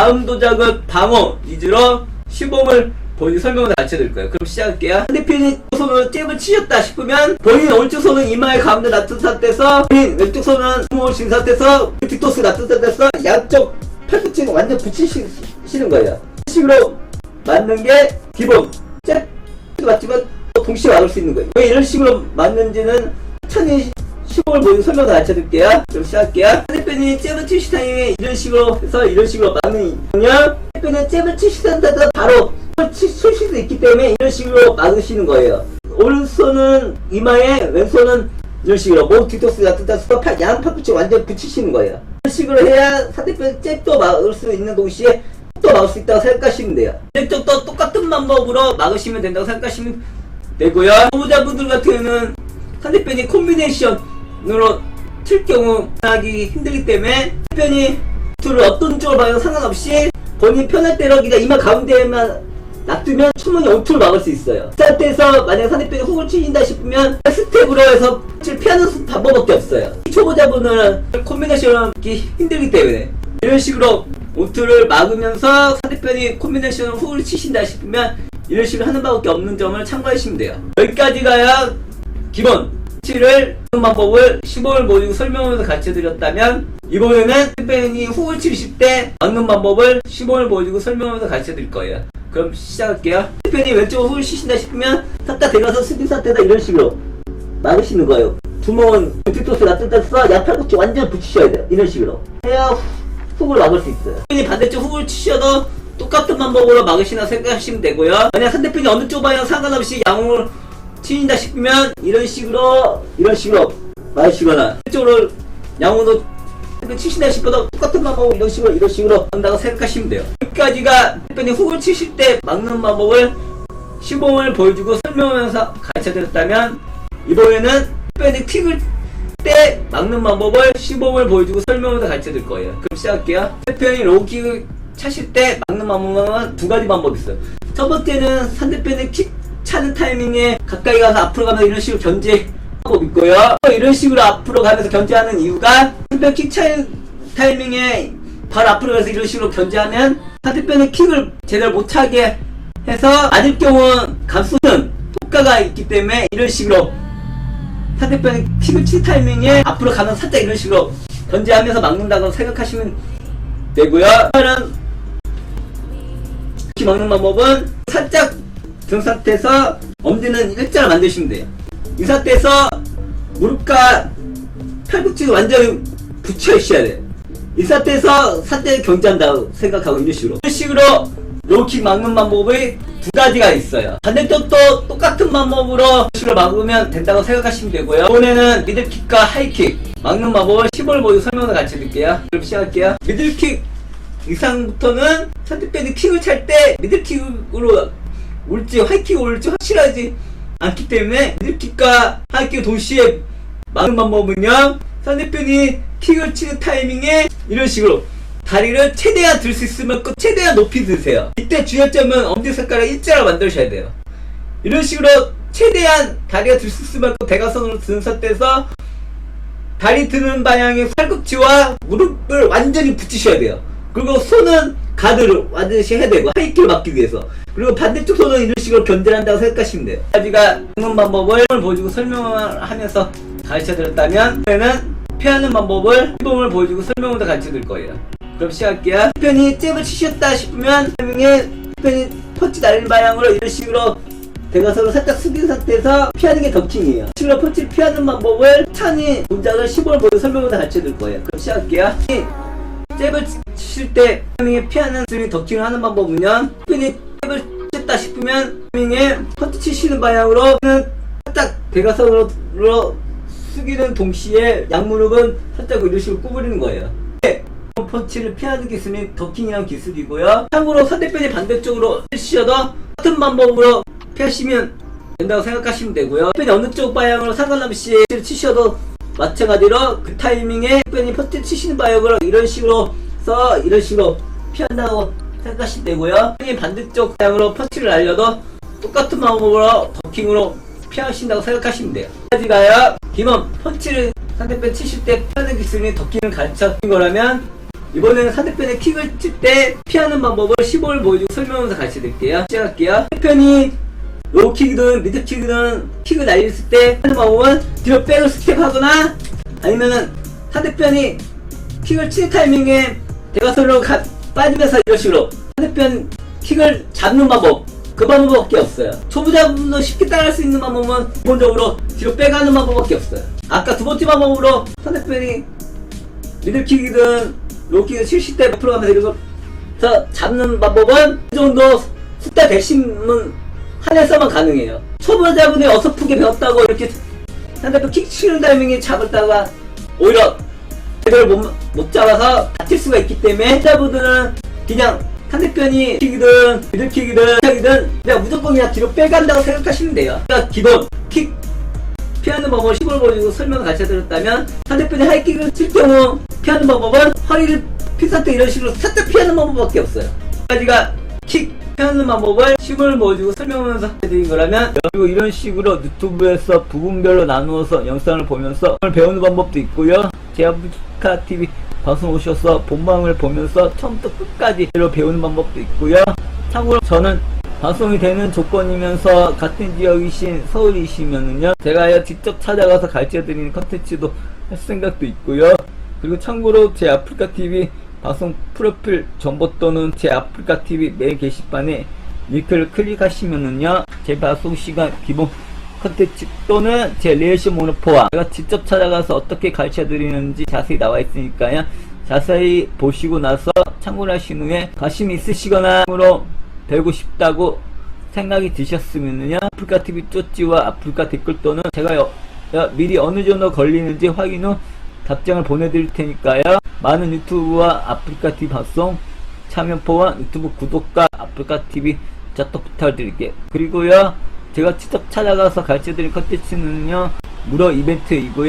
다음 도작은 방어 위주로 시범을 본인 설명을 가르쳐 드릴 거예요. 그럼 시작할게요. 상대편이 손으로 잽을 치셨다 싶으면 본인 오른쪽 손은 이마에 가운데 놔둔 상태에서 본인 왼쪽 손은 숨을 쉰 상태에서 뒷토스 놔둔 상태에서 양쪽 팔꿈치를 완전 붙이시는 거예요. 이런 식으로 맞는 게 기본. 잽 맞지만 동시에 막을 수 있는 거예요. 왜 이런 식으로 맞는지는 천천히 시범을 보여서 설명 가르쳐 드릴게요. 그럼 시작할게요. 상대편이 잽을 치시 타임에 이런 식으로 해서 이런 식으로 막는 거냐? 상대편은 잽을 치시던데도 바로 칠 수도 있기 때문에 이런 식으로 막으시는 거예요. 오른손은 이마에 왼손은 이런 식으로 몸 뒤통수 같은 데서 팔- 양 팔꿈치 완전 붙이시는 거예요. 이런 식으로 해야 상대편 잽도 막을 수 있는 동시에 또 막을 수 있다고 생각하시면 돼요. 잽도 똑같은 방법으로 막으시면 된다고 생각하시면 되고요. 후보자분들 같은 경우는 상대편이 콤비네이션 으로 칠 경우 하기 힘들기 때문에 상대편이 둘을 어떤 쪽으로 봐도 상관없이 본인 편할 대로 그냥 이마 가운데에만 놔두면 충분히 원투를 막을 수 있어요. 그 상태에서 만약 상대편이 훅을 치신다 싶으면 스텝으로 해서 칠 피하는 방법밖에 없어요. 초보자분은 콤비네이션을 하기 힘들기 때문에 이런 식으로 원투를 막으면서 상대편이 콤비네이션을 훅을 치신다 싶으면 이런 식으로 하는 방법밖에 없는 점을 참고하시면 돼요. 여기까지가야 기본 하는 방법을 시범을 보여주고 설명하면서 가르쳐 드렸다면 이번에는 팬이 치실 때 막는 방법을 시범을 보여주고 설명하면서 가르쳐 드릴 거예요. 그럼 시작할게요. 팬이 왼쪽으로 훅을 치신다 싶으면 탁탁 대가서 수비 상태다 이런 식으로 막으시는 거예요. 주먹은 뒤토스 놔둔 데서 양팔꿈치 완전 붙이셔야 돼요. 이런 식으로 해야 훅을 막을 수 있어요. 팬이 반대쪽 훅을 치셔도 똑같은 방법으로 막으시나 생각하시면 되고요. 만약 상대편이 어느 쪽 방향 상관없이 양을 치인다 싶으면 이런 식으로 이런 식으로 막으시거나 이쪽으로 양으로 치신다 싶어도 똑같은 방법으로 이런 식으로 이런 식으로 한다고 생각하시면 돼요. 여기까지가 상대편이 훅을 치실 때 막는 방법을 시범을 보여주고 설명하면서 가르쳐 드렸다면 이번에는 상대편이 킥을 때 막는 방법을 시범을 보여주고 설명하면서 가르쳐 드릴 거예요. 그럼 시작할게요. 상대편이 로우킥을 차실 때 막는 방법은 두 가지 방법이 있어요. 첫 번째는 상대편의 킥 차는 타이밍에 가까이 가서 앞으로 가면 이런 식으로 견제하고 있고요. 이런 식으로 앞으로 가면서 견제하는 이유가 상대편 킥 차는 타이밍에 바로 앞으로 가서 이런 식으로 견제하면 상대편의 킥을 제대로 못 차게 해서 맞을 경우 감수는 효과가 있기 때문에 이런 식으로 상대편이 킥을 치 타이밍에 앞으로 가면 살짝 이런 식으로 견제하면서 막는다고 생각하시면 되고요. 이렇게 막는 방법은 살짝 든 상태에서 엄지는 일자로 만드시면 돼요. 이 상태에서 무릎과 팔꿈치가 완전히 붙여 있어야 돼요. 이 상태에서 상대를 견제한다고 생각하고 이런 식으로. 이런 식으로 로킥 막는 방법이 두 가지가 있어요. 반대쪽도 똑같은 방법으로 식으로 막으면 된다고 생각하시면 되고요. 이번에는 미들킥과 하이킥 막는 방법을 10월 모두 설명을 같이 드릴게요. 그럼 시작할게요. 미들킥 이상부터는 상대편이 킥을 찰 때 미들킥으로 올지 하이킥이 올지 확실하지 않기 때문에 미들킥과 하이킥을 동시에 막는 방법은요 상대편이 킥을 치는 타이밍에 이런 식으로 다리를 최대한 들 수 있으면 그 최대한 높이 드세요 이때 주의점은 엄지손가락 일자로 만드셔야 돼요 이런 식으로 최대한 다리가 들 수 있으면 그 대각선으로 드는 상태에서 다리 드는 방향의 팔꿈치와 무릎을 완전히 붙이셔야 돼요. 그리고 손은 가드를 완전히 해야 되고 하이킥을 막기 위해서 그리고 반대쪽 손은 이런 식으로 견제를 한다고 생각하시면 돼요. 아직가 먹는 방법을 보여주고 설명을 하면서 가르쳐 드렸다면 이번에는 피하는 방법을 시범을 보여주고 설명을 더 가르쳐 드릴 거예요. 그럼 시작할게요. 편이 잽을 치셨다 싶으면 타이밍에 편이 펀치 날리는 방향으로 이런 식으로 대가서로 살짝 숙인 상태에서 피하는 게 덕킹이에요. 실로 펀치를 피하는 방법을 찬이 동작을 10월 보여 설명을 다 가르쳐 드릴 거예요. 그럼 시작할게요. 이 잽을 치실 때 타이밍에 피하는 스윙 덕킹을 하는 방법은요. 팬이 잽을 쳤다 싶으면 타이밍에 펀치 치시는 방향으로는 살짝 대가선으로 숙이는 동시에 양무릎은 살짝 이런 식으로 구부리는 거예요. 네. 펀치를 피하는 기술이 더킹이라는 기술이고요. 참고로 상대편이 반대쪽으로 치셔도 같은 방법으로 피하시면 된다고 생각하시면 되고요. 편이 어느 쪽 방향으로 상관없이 치셔도 마찬가지로 그 타이밍에 편이 펀치 치시는 방향으로 이런 식으로 서 이런 식으로 피한다고 생각하시면 되고요. 편이 반대쪽 방향으로 펀치를 날려도 똑같은 방법으로 더킹으로 피하신다고 생각하시면 돼요. 가지가요. 기본 펀치를 상대편 치실 때 피하는 기술이 더킹을 가르쳐 준 거라면 이번에는 상대편의 킥을 칠 때 피하는 방법을 15를 보여주고 설명하면서 가르쳐 드릴게요. 시작할게요. 상대편이 로우킥이든 미드킥이든 킥을 날렸을 때 하는 방법은 뒤로 백을 스텝하거나 아니면은 상대편이 킥을 치는 타이밍에 대가선으로 가- 빠지면서 이런 식으로 상대편 킥을 잡는 방법 그 방법밖에 없어요. 초보자분도 쉽게 따라할 수 있는 방법은 기본적으로 뒤로 빼가는 방법밖에 없어요. 아까 두 번째 방법으로 상대편이 미들킥이든 로킥이든 70대 앞으로 가면서 이러면서 잡는 방법은 이 정도 숫자 110은 한에서만 가능해요. 초보자분이 어설프게 배웠다고 이렇게 상대편 킥 치는 타이밍에 잡았다가 오히려 제대로 못, 못 잡아서 다칠 수가 있기 때문에 환자분들은 그냥 상대편이 킥이든 미들킥이든 킥이든 그냥 무조건 그냥 뒤로 빼간다고 생각하시면 돼요. 그러니까 기본 킥 피하는 방법을 10을 보여주고 설명을 가르쳐 드렸다면 상대편이 하이킥을 칠 경우 피하는 방법은 허리를 핀 상태 이런 식으로 살짝 피하는 방법밖에 없어요. 가지가 킥 피하는 방법을 10을 보여주고 설명하면서 드린 거라면 그리고 이런 식으로 유튜브에서 부분별로 나누어서 영상을 보면서 배우는 방법도 있고요. 제아프리카 TV 방송 오셔서 본방을 보면서 처음부터 끝까지 로 배우는 방법도 있고요. 참고로 저는 방송이 되는 조건이면서 같은 지역이신 서울이시면은요 제가 직접 찾아가서 가르쳐드리는 컨텐츠도 할 생각도 있고요. 그리고 참고로 제 아프리카 TV 방송 프로필 정보 또는 제 아프리카 TV 메일 게시판에 링크를 클릭하시면은요 제 방송 시간 기본 컨텐츠 또는 제 리액션 모노포와 제가 직접 찾아가서 어떻게 가르쳐 드리는지 자세히 나와 있으니까요 자세히 보시고 나서 참고를 하신 후에 관심 있으시거나 으로 배우고 싶다고 생각이 드셨으면은요 아프리카 TV 쪼찌와 아프리카 댓글 또는 제가 여- 여- 미리 어느 정도 걸리는지 확인 후 답장을 보내드릴 테니까요 많은 유튜브와 아프리카 TV 방송 참여포와 유튜브 구독과 아프리카 TV 자또 부탁드릴게요 그리고요 제가 직접 찾아가서 가르쳐드릴 컨텐츠는요 무료 이벤트이고요